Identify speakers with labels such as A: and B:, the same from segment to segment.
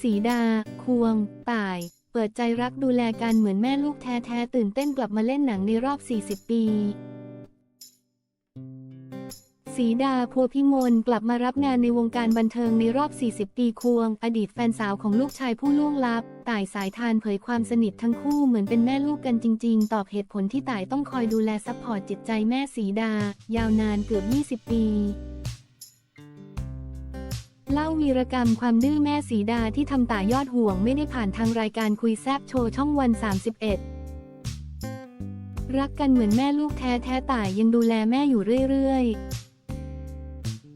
A: สีดา ควงต่าย เปิดใจรักดูแลกันเหมือนแม่ลูกแท้ๆตื่นเต้นกลับมาเล่นหนังในรอบ 40 ปีสีดาพัวพิมลกลับมารับงานในวงการบันเทิงในรอบ 40 ปีควง อดีตแฟนสาวของลูกชายผู้ล่วงลับ ต่ายสายทานเผยความสนิททั้งคู่เหมือนเป็นแม่ลูกกันจริง ๆ ตอบเหตุผลที่ต่ายต้องคอยดูแลซัพพอร์ตจิตใจแม่สีดา ยาวนานเกือบ 20 ปี เล่าวีรกรรมความดื้อแม่สีดาที่ทำตายอดห่วงไม่ได้ผ่านทางรายการคุยแซบโชว์ช่องวัน 31 รักกันเหมือนแม่ลูกแท้แท้ต่ายยังดูแลแม่อยู่เรื่อย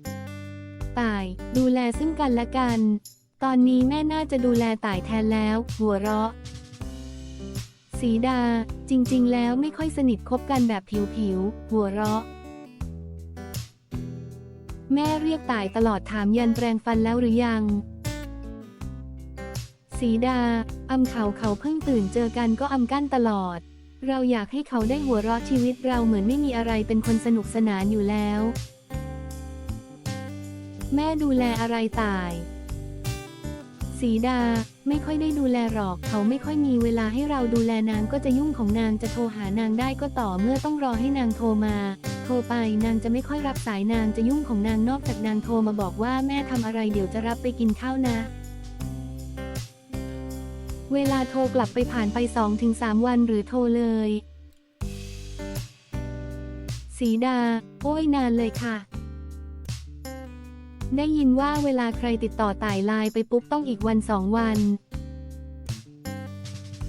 A: ๆ ต่ายดูแลซึ่งกันและกัน ตอนนี้แม่น่าจะดูแลต่ายแทนแล้ว หัวเราะ สีดา จริง ๆ แล้วไม่ค่อยสนิทคบกันแบบผิวๆหัวเราะ แม่เรียกตายตลอดถามยันแปรงฟันแล้วหรือยัง สีดาอำเขาเขาเพิ่งตื่นเจอกันก็อำกั้นตลอด เราอยากให้เขาได้หัวเราะชีวิตเราเหมือนไม่มีอะไรเป็นคนสนุกสนานอยู่แล้ว แม่ดูแลอะไรตาย สีดา ไม่ค่อยได้ดูแลหรอก เขาไม่ค่อยมีเวลาให้เราดูแลนางก็จะยุ่งของนางจะโทรหานางได้ก็ต่อเมื่อต้องรอให้นางโทรมา โทรไปนางจะไม่ค่อยรับสายนางจะยุ่งของนางนอกจากนางโทรมาบอกว่าแม่ทำอะไรเดี๋ยวจะรับไปกินข้าวนะเวลาโทรกลับไปผ่านไป 2-3 วันหรือโทรเลย สีดา โอ้ยนานเลยค่ะ ได้ยินว่าเวลาใครติดต่อต่ายไลน์ไปปุ๊บต้องอีกวันสองวัน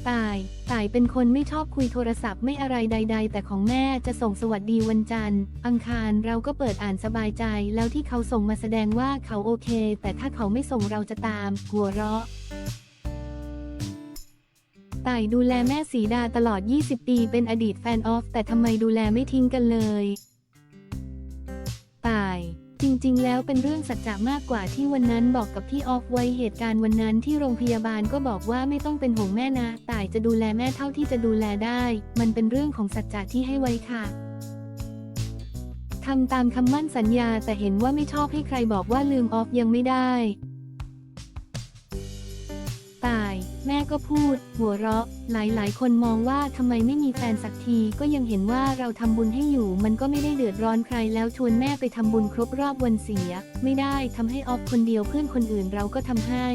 A: ตายต่ายเป็นคนไม่ชอบคุยโทรศัพท์ไม่อะไรใด ๆ แต่ของแม่จะส่งสวัสดีวันจันทร์ อังคารเราก็เปิดอ่านสบายใจ แล้วที่เขาส่งมาแสดงว่าเขาโอเค แต่ถ้าเขาไม่ส่งเราจะตาม หัวเราะต่ายดูแลแม่สีดาตลอด 20 ปี เป็นอดีตแฟนออฟ แต่ทำไมดูแลไม่ทิ้งกันเลย จริงๆ แล้วเป็นเรื่องสัจจะมากกว่าที่วันนั้นบอกกับพี่ออฟไว้เหตุการณ์วันนั้นที่โรงพยาบาลก็บอกว่าไม่ต้องเป็นห่วงแม่นะต่ายจะดูแลแม่เท่าที่จะดูแลได้ มันเป็นเรื่องของสัจจะที่ให้ไว้ค่ะทำตามคำมั่นสัญญาแต่เห็นว่าไม่ชอบให้ใครบอกว่าลืมออฟยังไม่ได้ แม่ก็พูด หัวเราะ หลายๆ คนมองว่าทำไมไม่มีแฟนสักที ก็ยังเห็นว่าเราทำบุญให้อยู่ มันก็ไม่ได้เดือดร้อนใครแล้วชวนแม่ไปทำบุญครบรอบวันเสีย ไม่ได้ทำให้ออฟคนเดียวเพื่อนคนอื่นเราก็ทำให้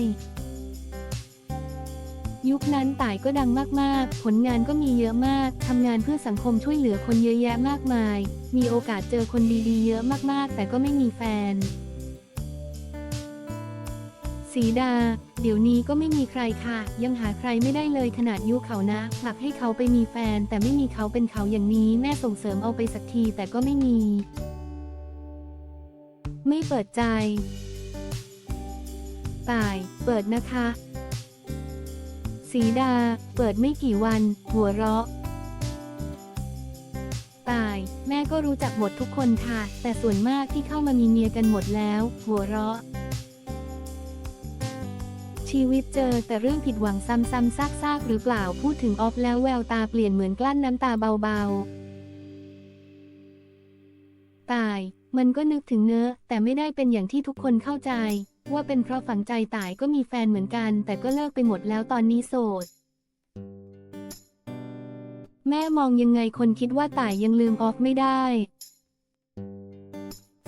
A: ยุคนั้นต่ายก็ดังมาก ๆ ผลงานก็มีเยอะมาก ทำงานเพื่อสังคมช่วยเหลือคนเยอะแยะมากมาย มีโอกาสเจอคนดี ๆ เยอะมาก ๆ แต่ก็ไม่มีแฟน สีดา เดี๋ยวนี้ก็ไม่มีใครค่ะ ยังหาใครไม่ได้เลยขนาดยุเขานะ ผลักให้เขาไปมีแฟน แต่ไม่มีเขาเป็นเขาอย่างนี้แม่ส่งเสริมเอาไปสักทีแต่ก็ไม่มี ไม่เปิดใจตาย เปิดนะคะ สีดา เปิดไม่กี่วัน หัวเราะตาย แม่ก็รู้จักหมดทุกคนค่ะ แต่ส่วนมากที่เข้ามามีเมียกันหมดแล้ว หัวเราะ ชีวิตเจอแต่เรื่องผิดหวังซ้ำๆซากๆ หรือเปล่าพูดถึงออฟแล้วแววตาเปลี่ยนเหมือนกลั้นน้ำตาเบาๆ ตาย มันก็นึกถึงเนื้อ แต่ไม่ได้เป็นอย่างที่ทุกคนเข้าใจ ว่าเป็นเพราะฝังใจตายก็มีแฟนเหมือนกัน แต่ก็เลิกไปหมดแล้วตอนนี้โสด แม่มองยังไงคนคิดว่าตายยังลืมออฟไม่ได้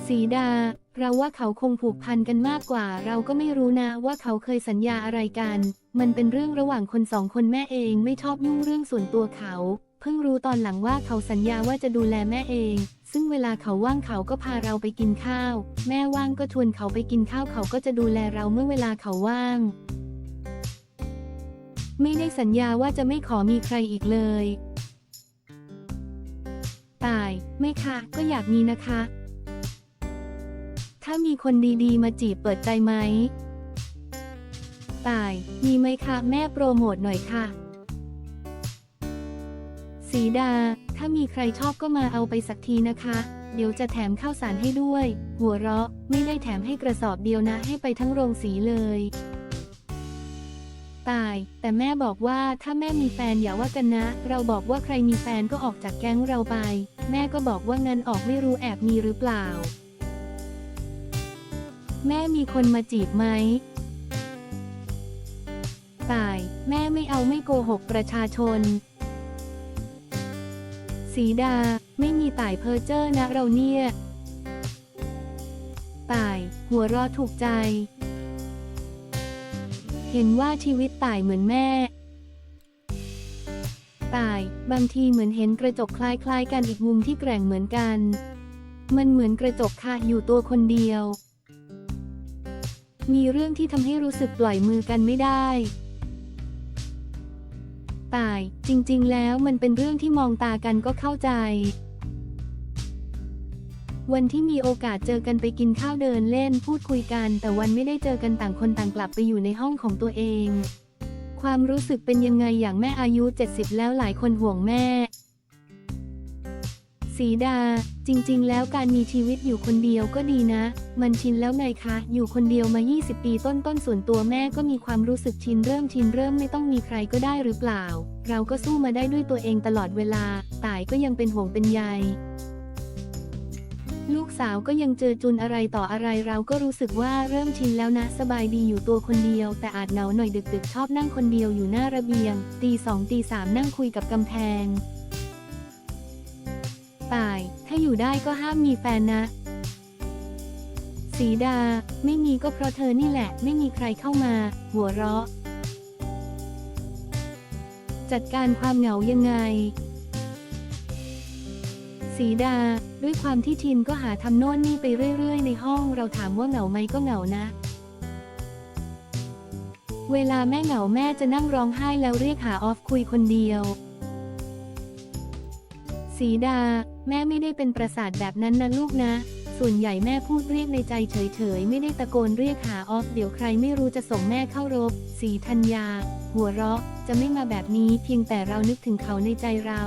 A: สีดา เราว่าเขาคงผูกพันกันมากกว่า เราก็ไม่รู้นะว่าเขาเคยสัญญาอะไรกัน มันเป็นเรื่องระหว่างคนสองคนแม่เองไม่ชอบยุ่งเรื่องส่วนตัวเขา เพิ่งรู้ตอนหลังว่าเขาสัญญาว่าจะดูแลแม่เอง ซึ่งเวลาเขาว่างเขาก็พาเราไปกินข้าว แม่ว่างก็ชวนเขาไปกินข้าวเขาก็จะดูแลเราเมื่อเวลาเขาว่าง ไม่ได้สัญญาว่าจะไม่ขอมีใครอีกเลย ตาย ไม่ค่ะ ก็อยากมีนะคะ ถ้ามีคนดีๆ มาจีบเปิดใจไหม ตาย มีไหมคะแม่โปรโมทหน่อยค่ะ สีดา ถ้ามีใครชอบก็มาเอาไปสักทีนะคะ เดี๋ยวจะแถมข้าวสารให้ด้วย หัวเราะ ไม่ได้แถมให้กระสอบเดียวนะ ให้ไปทั้งโรงสีเลย ตาย แต่แม่บอกว่าถ้าแม่มีแฟนอย่าว่ากันนะ เราบอกว่าใครมีแฟนก็ออกจากแก๊งเราไป แม่ก็บอกว่างั้นออกไม่รู้แอบมีหรือเปล่า แม่มีคนมาจีบไหมตาย แม่ไม่เอาไม่โกหกประชาชน สีดา ไม่มีตายเพอเจอร์นะเราเนี่ยตาย หัวรอถูกใจ เห็นว่าชีวิตตายเหมือนแม่ตาย บางทีเหมือนเห็นกระจกคล้ายๆกันอีกมุมที่แกร่งเหมือนกัน มันเหมือนกระจกค่ะอยู่ตัวคนเดียว มีเรื่องที่ทำให้รู้สึกปล่อยมือกันไม่ได้ตายจริง ๆ แล้วมันเป็นเรื่องที่มองตากันก็เข้าใจ วันที่มีโอกาสเจอกันไปกินข้าวเดินเล่นพูดคุยกัน แต่วันไม่ได้เจอกันต่างคนต่างกลับไปอยู่ในห้องของตัวเอง ความรู้สึกเป็นยังไงอย่างแม่อายุ 70 แล้วหลายคนห่วงแม่ สีดา จริง ๆ แล้วการมีชีวิตอยู่คนเดียวก็ดีนะ มันชินแล้วไงคะ อยู่คนเดียวมา 20 ปีต้นต้นๆส่วนตัวแม่ก็มีความรู้สึกชินเริ่มชินเริ่มไม่ต้องมีใครก็ได้หรือเปล่า เราก็สู้มาได้ด้วยตัวเองตลอดเวลา ตายก็ยังเป็นห่วงเป็นใยลูกสาวก็ยังเจอจุนอะไรต่ออะไรเราก็รู้สึกว่าเริ่มชินแล้วนะ สบายดีอยู่ตัวคนเดียว แต่อาจเหงาหน่อยดึกๆ ชอบนั่งคนเดียวอยู่หน้าระเบียง ตีสองตีสามนั่งคุยกับกำแพง ตาย ถ้าอยู่ได้ก็ห้ามมีแฟนนะ สีดา ไม่มีก็เพราะเธอนี่แหละ ไม่มีใครเข้ามา หัวเราะ จัดการความเหงายังไง สีดา ด้วยความที่ชินก็หาทำโน่นนี่ไปเรื่อย ๆ ในห้อง เราถามว่าเหงาไหมก็เหงานะเวลาแม่เหงาแม่จะนั่งร้องไห้แล้วเรียกหาออฟคุยคนเดียว สีดาแม่ไม่ได้เป็นประสาทแบบนั้นนะลูกนะ ส่วนใหญ่แม่พูดเรียกในใจเฉยๆ ไม่ได้ตะโกนเรียกหาออฟ เดี๋ยวใครไม่รู้จะส่งแม่เข้ารบ สีธัญญา หัวเราะ จะไม่มาแบบนี้เพียงแต่เรานึกถึงเขาในใจเรา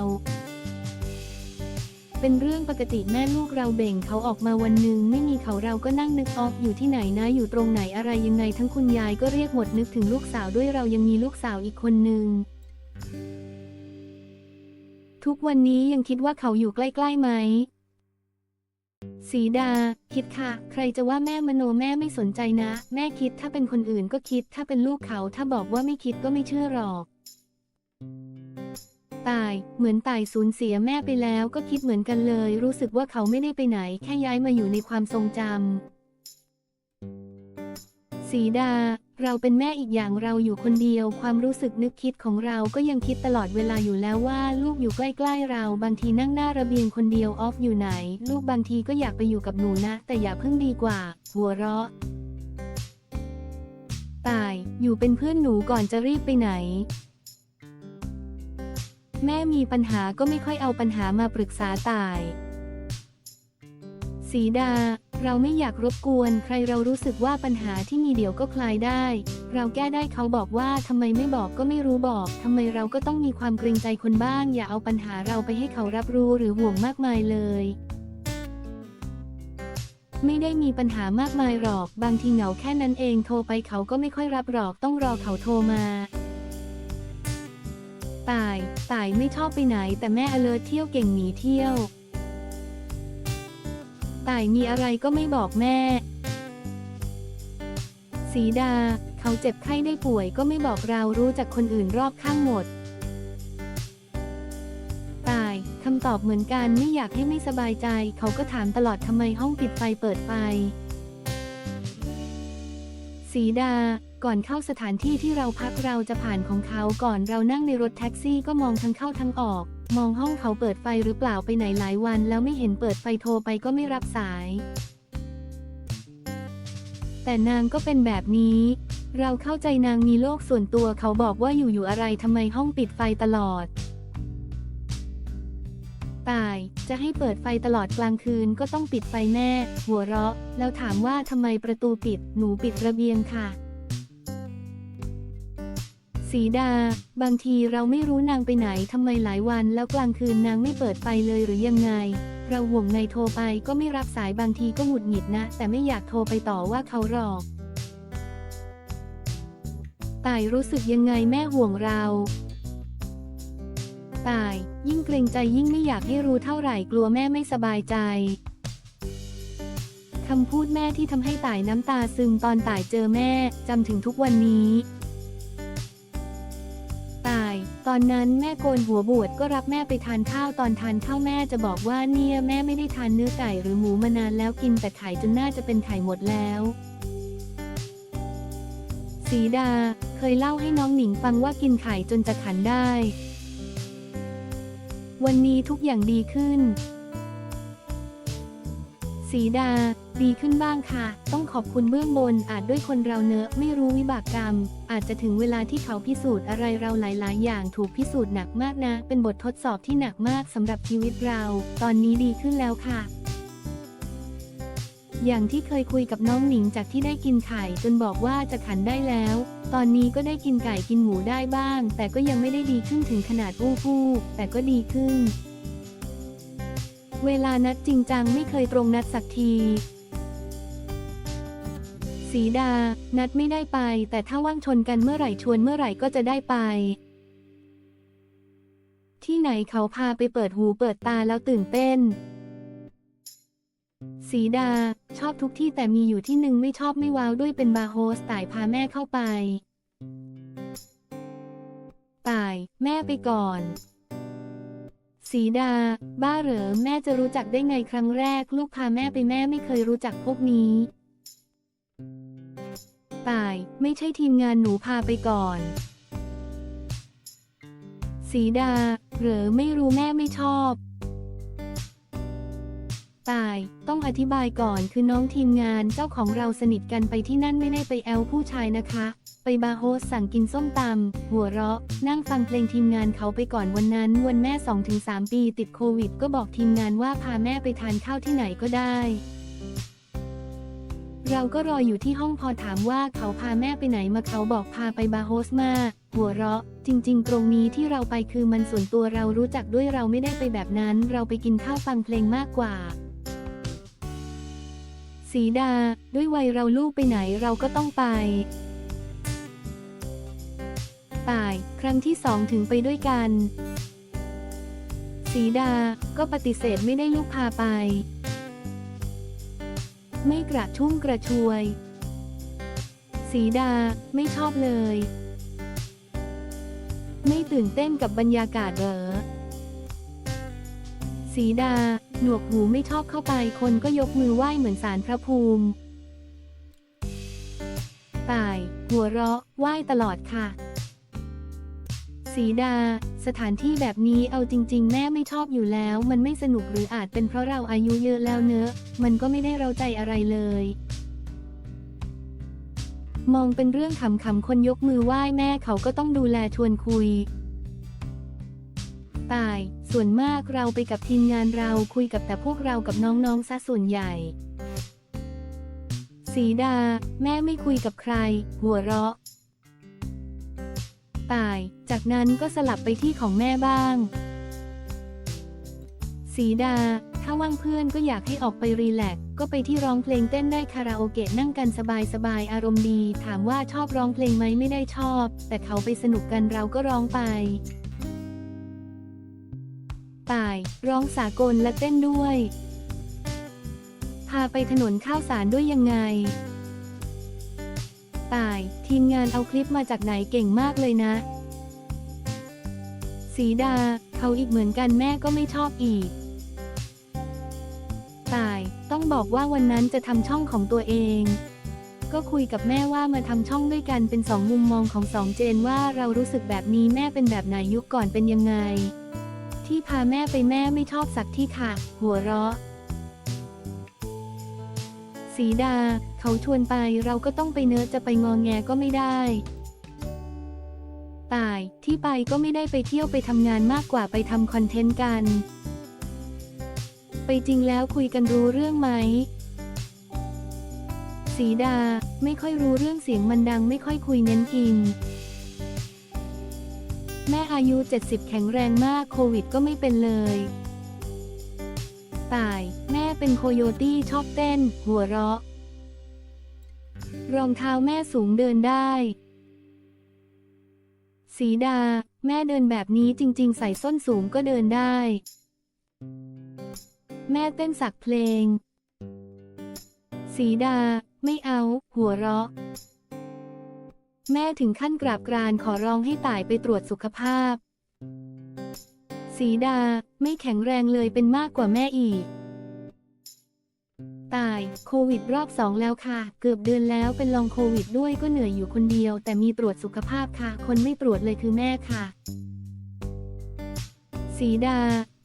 A: เป็นเรื่องปกติแม่ลูกเราเบ่งเขาออกมาวันหนึ่งไม่มีเขาเราก็นั่งนึกออฟอยู่ที่ไหนนะอยู่ตรงไหนอะไรยังไงทั้งคุณยายก็เรียกหมดนึกถึงลูกสาวด้วยเรายังมีลูกสาวอีกคนหนึ่ง ทุกวันนี้ยังคิดว่าเขาอยู่ใกล้ๆไหมสีดา คิดค่ะ ใครจะว่าแม่มโนแม่ไม่สนใจนะ แม่คิดถ้าเป็นคนอื่นก็คิด ถ้าเป็นลูกเขาถ้าบอกว่าไม่คิดก็ไม่เชื่อหรอก ตาย เหมือนตายสูญเสียแม่ไปแล้วก็คิดเหมือนกันเลย รู้สึกว่าเขาไม่ได้ไปไหน แค่ย้ายมาอยู่ในความทรงจำสีดาเราเป็นแม่อีกอย่างเราอยู่คนเดียว ความรู้สึกนึกคิดของเราก็ยังคิดตลอดเวลาอยู่แล้วว่า ลูกอยู่ใกล้ๆเรา บางทีนั่งหน้าระเบียงคนเดียวออฟอยู่ไหน ลูกบางทีก็อยากไปอยู่กับหนูนะ แต่อย่าเพิ่งดีกว่า หัวเราะตายอยู่เป็นเพื่อนหนูก่อนจะรีบไปไหน แม่มีปัญหาก็ไม่ค่อยเอาปัญหามาปรึกษาตาย สีดา เราไม่อยากรบกวน ใครเรารู้สึกว่าปัญหาที่มีเดี๋ยวก็คลายได้ เราแก้ได้เขาบอกว่าทำไมไม่บอกก็ไม่รู้บอกทำไมเราก็ต้องมีความเกรงใจคนบ้าง อย่าเอาปัญหาเราไปให้เขารับรู้หรือห่วงมากมายเลยไม่ได้มีปัญหามากมายหรอก บางทีเหงาแค่นั้นเอง โทรไปเขาก็ไม่ค่อยรับหรอก ต้องรอเขาโทรมา ตาย ตายไม่ชอบไปไหน แต่แม่อเลิร์เที่ยวเก่งหนีเที่ยว ตายมีอะไรก็ไม่บอกแม่ สีดา เขาเจ็บไข้ได้ป่วยก็ไม่บอกเรารู้จากคนอื่นรอบข้างหมดตายคำตอบเหมือนกันไม่อยากให้ไม่สบายใจ เขาก็ถามตลอดทำไมห้องปิดไฟเปิดไฟ สีดาก่อนเข้าสถานที่ที่เราพักเราจะผ่านของเขาก่อนเรานั่งในรถแท็กซี่ก็มองทั้งเข้าทั้งออก มองห้องเขาเปิดไฟหรือเปล่าไปไหนหลายวัน แล้วไม่เห็นเปิดไฟโทรไปก็ไม่รับสาย แต่นางก็เป็นแบบนี้ เราเข้าใจนางมีโลกส่วนตัวเขาบอกว่าอยู่อยู่อะไรทำไมห้องปิดไฟตลอด ตาย จะให้เปิดไฟตลอดกลางคืนก็ต้องปิดไฟแน่ หัวเราะ แล้วถามว่าทำไมประตูปิด หนูปิดระเบียงค่ะ สีดา บางทีเราไม่รู้นางไปไหนทำไมหลายวันแล้วกลางคืนนางไม่เปิดไฟเลยหรือยังไง เราห่วงในโทรไปก็ไม่รับสายบางทีก็หงุดหงิดนะ แต่ไม่อยากโทรไปต่อว่าเขาหรอกตายรู้สึกยังไงแม่ห่วงเราตายยิ่งเกรงใจยิ่งไม่อยากให้รู้เท่าไหร่กลัวแม่ไม่สบายใจคำพูดแม่ที่ทำให้ตายน้ำตาซึมตอนตายเจอแม่จำถึงทุกวันนี้ ตอนนั้นแม่โกนหัวบวชก็รับแม่ไปทานข้าวตอนทานข้าวแม่จะบอกว่าเนี่ยแม่ไม่ได้ทานเนื้อไก่หรือหมูมานานแล้วกินแต่ไข่จนน่าจะเป็นไข่หมดแล้วสีดา เคยเล่าให้น้องหนิงฟังว่ากินไข่จนจะขันได้ วันนี้ทุกอย่างดีขึ้น สีดา ดีขึ้นบ้างค่ะ ต้องขอบคุณเบื้องบนอาจด้วยคนเราเนอะไม่รู้วิบากกรรม อาจจะถึงเวลาที่เขาพิสูจน์อะไรเราหลาย ๆ อย่างถูกพิสูจน์หนักมากนะ เป็นบททดสอบที่หนักมากสำหรับชีวิตเรา ตอนนี้ดีขึ้นแล้วค่ะอย่างที่เคยคุยกับน้องหนิงจากที่ได้กินไข่จนบอกว่าจะขันได้แล้ว ตอนนี้ก็ได้กินไก่กินหมูได้บ้าง แต่ก็ยังไม่ได้ดีขึ้นถึงขนาดอู้ฟู่แต่ก็ดีขึ้น เวลานัดจริงจังไม่เคยตรงนัดสักทีสีดา นัดไม่ได้ไป แต่ถ้าว่างชนกันเมื่อไหร่ชวนเมื่อไหร่ก็จะได้ไป ที่ไหนเขาพาไปเปิดหูเปิดตาแล้วตื่นเต้น สีดา ชอบทุกที่แต่มีอยู่ที่หนึ่งไม่ชอบไม่ว้าวด้วยเป็นบาโฮสต่ายพาแม่เข้าไป ต่าย แม่ไปก่อน สีดา บ้าเหรอแม่จะรู้จักได้ไงครั้งแรก ลูกพาแม่ไปแม่ไม่เคยรู้จักพวกนี้ต่าย ไม่ใช่ทีมงานหนูพาไปก่อน สีดา เหรอไม่รู้แม่ไม่ชอบ ตาย ต้องอธิบายก่อนคือน้องทีมงานเจ้าของเราสนิทกันไปที่นั่นไม่ได้ไปแอลผู้ชายนะคะ ไปบาร์โฮสสั่งกินส้มตำหัวเราะ นั่งฟังเพลงทีมงานเขาไปก่อนวันนั้น วันแม่ 2-3 ปีติดโควิด ก็บอกทีมงานว่าพาแม่ไปทานข้าวที่ไหนก็ได้เราก็รออยู่ที่ห้องพอถามว่าเขาพาแม่ไปไหนมาเขาบอกพาไปบาโฮสมา หัวเราะ จริง ๆ ตรงนี้ที่เราไปคือมันส่วนตัวเรารู้จักด้วยเราไม่ได้ไปแบบนั้น เราไปกินข้าวฟังเพลงมากกว่า สีดา ด้วยวัยเราลูกไปไหนเราก็ต้องไปตาย ครั้งที่สองถึงไปด้วยกัน สีดา ก็ปฏิเสธไม่ได้ลูกพาไป ไม่กระชุ่มกระชวย สีดา ไม่ชอบเลย ไม่ตื่นเต้นกับบรรยากาศเหรอสีดา หนวกหูไม่ชอบเข้าไปคนก็ยกมือไหว้เหมือนสารพระภูมิตาย หัวเราะไหว้ตลอดค่ะ สีดา สถานที่แบบนี้เอาจริง ๆ แม่ไม่ชอบอยู่แล้ว มันไม่สนุกหรืออาจเป็นเพราะเราอายุเยอะแล้วเนอะ มันก็ไม่ได้เราใจอะไรเลย มองเป็นเรื่องขำๆคนยกมือไหว้แม่เขาก็ต้องดูแลชวนคุย ตายส่วนมากเราไปกับทีมงานเราคุยกับแต่พวกเรากับน้องๆซะส่วนใหญ่ สีดา แม่ไม่คุยกับใคร หัวเราะตายจากนั้นก็สลับไปที่ของแม่บ้าง สีดา ถ้าว่างเพื่อนก็อยากให้ออกไปรีแลกซ์ก็ไปที่ร้องเพลงเต้นได้คาราโอเกะนั่งกันสบายๆอารมณ์ดี ถามว่าชอบร้องเพลงไหมไม่ได้ชอบ แต่เขาไปสนุกกันเราก็ร้องไป ตาย ร้องสากลและเต้นด้วย พาไปถนนข้าวสารด้วยยังไง ตาย ทีมงานเอาคลิปมาจากไหนเก่งมากเลยนะ สีดา เขาอีกเหมือนกันแม่ก็ไม่ชอบอีก ตาย ต้องบอกว่าวันนั้นจะทำช่องของตัวเองก็คุยกับแม่ว่ามาทำช่องด้วยกันเป็นสองมุมมองของสองเจนว่าเรารู้สึกแบบนี้แม่เป็นแบบไหนยุคก่อนเป็นยังไง ที่พาแม่ไปแม่ไม่ชอบสักที่ค่ะ หัวเราะ สีดา เขาชวนไปเราก็ต้องไปเนื้อจะไปงองแงก็ไม่ได้ ตาย ที่ไปก็ไม่ได้ไปเที่ยวไปทำงานมากกว่าไปทำคอนเทนต์กัน ไปจริงแล้วคุยกันรู้เรื่องไหมสีดา ไม่ค่อยรู้เรื่องเสียงมันดังไม่ค่อยคุยเน้นกิน แม่อายุ 70 แข็งแรงมากโควิดก็ไม่เป็นเลย ตาย แม่เป็นโคโยตี้ชอบเต้น หัวเราะ รองเท้าแม่สูงเดินได้ สีดา แม่เดินแบบนี้จริง ๆ ใส่ส้นสูงก็เดินได้ แม่เต้นสักเพลง สีดา ไม่เอา หัวเราะ แม่ถึงขั้นกราบกรานขอร้องให้ตายไปตรวจสุขภาพ สีดาไม่แข็งแรงเลยเป็นมากกว่าแม่อีก ตาย โควิดรอบสองแล้วค่ะ เกือบเดือนแล้วเป็นลองโควิดด้วยก็เหนื่อยอยู่คนเดียว แต่มีตรวจสุขภาพค่ะ คนไม่ตรวจเลยคือแม่ค่ะ สีดา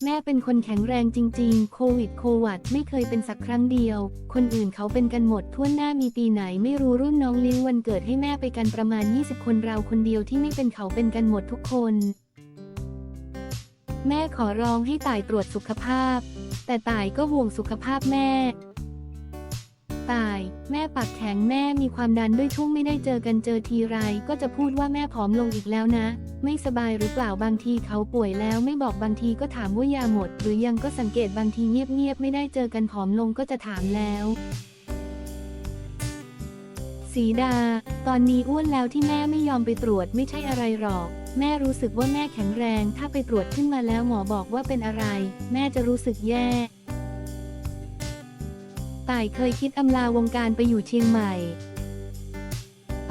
A: แม่เป็นคนแข็งแรงจริง ๆ โควิดโควัดไม่เคยเป็นสักครั้งเดียว คนอื่นเขาเป็นกันหมดทั่วหน้ามีปีไหนไม่รู้รุ่นน้องเลี้ยงวันเกิดให้แม่ไปกันประมาณ 20 คนเราคนเดียวที่ไม่เป็นเขาเป็นกันหมดทุกคน แม่ขอร้องให้ตายตรวจสุขภาพ แต่ตายก็ห่วงสุขภาพแม่ ตาย แม่ปากแข็งแม่มีความดันด้วยช่วงไม่ได้เจอกันเจอทีไร ก็จะพูดว่าแม่ผอมลงอีกแล้วนะ ไม่สบายหรือเปล่าบางทีเขาป่วยแล้วไม่บอกบางทีก็ถามว่ายาหมด หรือยังก็สังเกตบางทีเงียบๆไม่ได้เจอกันผอมลงก็จะถามแล้วสีดา ตอนนี้อ้วนแล้วที่แม่ไม่ยอมไปตรวจไม่ใช่อะไรหรอก แม่รู้สึกว่าแม่แข็งแรง ถ้าไปตรวจขึ้นมาแล้วหมอบอกว่าเป็นอะไร แม่จะรู้สึกแย่ ต่ายเคยคิดอำลาวงการไปอยู่เชียงใหม่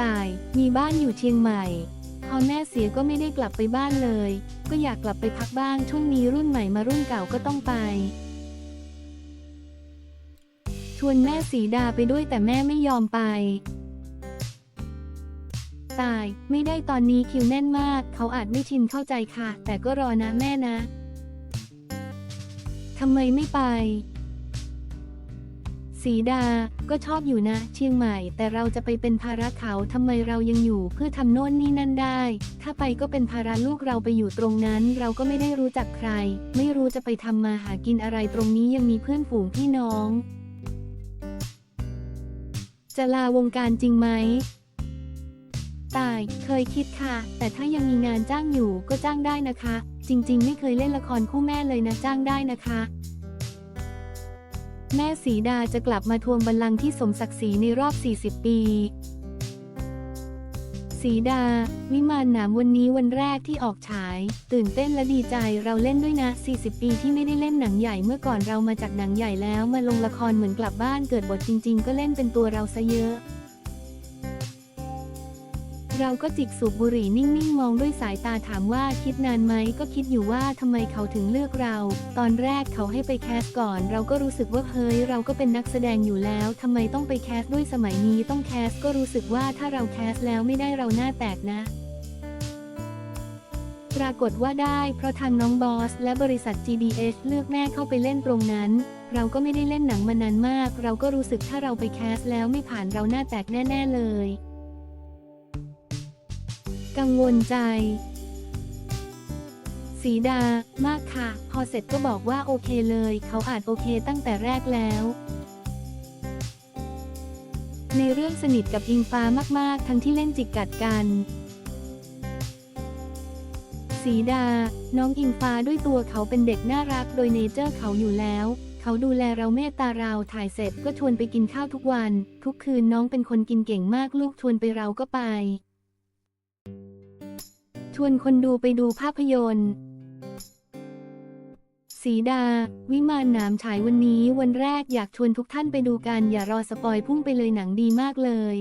A: ต่ายมีบ้านอยู่เชียงใหม่ พอแม่เสียก็ไม่ได้กลับไปบ้านเลย ก็อยากกลับไปพักบ้าง ช่วงนี้รุ่นใหม่มารุ่นเก่าก็ต้องไป ชวนแม่สีดาไปด้วยแต่แม่ไม่ยอมไป ตาย ไม่ได้ตอนนี้คิวแน่นมาก เขาอาจไม่ชินเข้าใจค่ะ แต่ก็รอนะแม่นะทำไมไม่ไป สีดา ก็ชอบอยู่นะ เชียงใหม่ แต่เราจะไปเป็นภาระเขาทำไมเรายังอยู่ เพื่อทำโน่นนี่นั่นได้ ถ้าไปก็เป็นภาระลูกเราไปอยู่ตรงนั้น เราก็ไม่ได้รู้จักใคร ไม่รู้จะไปทำมาหากินอะไรตรงนี้ยังมีเพื่อนฝูงพี่น้อง จะลาวงการจริงไหมตาย เคยคิดค่ะ แต่ถ้ายังมีงานจ้างอยู่ก็จ้างได้นะคะ จริง ๆ ไม่เคยเล่นละครคู่แม่เลยนะจ้างได้นะคะ แม่สีดาจะกลับมาทวงบัลลังก์ที่สมศักดิ์ศรีในรอบ 40 ปี สีดา วิมานหนามวันนี้วันแรกที่ออกฉาย ตื่นเต้นและดีใจเราเล่นด้วยนะ 40 ปีที่ไม่ได้เล่นหนังใหญ่เมื่อก่อนเรามาจากหนังใหญ่แล้วมาลงละครเหมือนกลับบ้านเกิดบทจริง ๆ ก็เล่นเป็นตัวเราซะเยอะ เราก็จิกสูบบุหรี่นิ่งๆ มองด้วยสายตาถามว่าคิดนานไหมก็คิดอยู่ว่าทำไมเขาถึงเลือกเรา ตอนแรกเขาให้ไปแคสก่อน เราก็รู้สึกว่าเฮ้ยเราก็เป็นนักแสดงอยู่แล้วทำไมต้องไปแคสด้วยสมัยนี้ต้องแคสก็รู้สึกว่าถ้าเราแคสแล้วไม่ได้เราหน้าแตกนะปรากฏว่าได้ เพราะทางน้องบอส และบริษัท GDH เลือกแม่เข้าไปเล่นตรงนั้น เราก็ไม่ได้เล่นหนังมานานมาก เราก็รู้สึกถ้าเราไปแคสแล้วไม่ผ่านเราหน้าแตกแน่ ๆ เลย กังวลใจ สีดามากค่ะ พอเสร็จก็บอกว่าโอเคเลย เขาอาจโอเคตั้งแต่แรกแล้วในเรื่องสนิทกับอิงฟ้ามาก ๆ ทั้งที่เล่นจิกกัดกัน สีดา น้องอิงฟ้าด้วยตัวเขาเป็นเด็กน่ารักโดยเนเจอร์เขาอยู่แล้ว เขาดูแลเราเมตตาเราถ่ายเสร็จก็ชวนไปกินข้าวทุกวัน ทุกคืนน้องเป็นคนกินเก่งมากลูกชวนไปเราก็ไป ชวนคนดูไปดูภาพยนตร์สีดา วิมานหนามฉายวันนี้วันแรกอยากชวนทุกท่านไปดูกันอย่ารอสปอยพุ่งไปเลยหนังดีมากเลย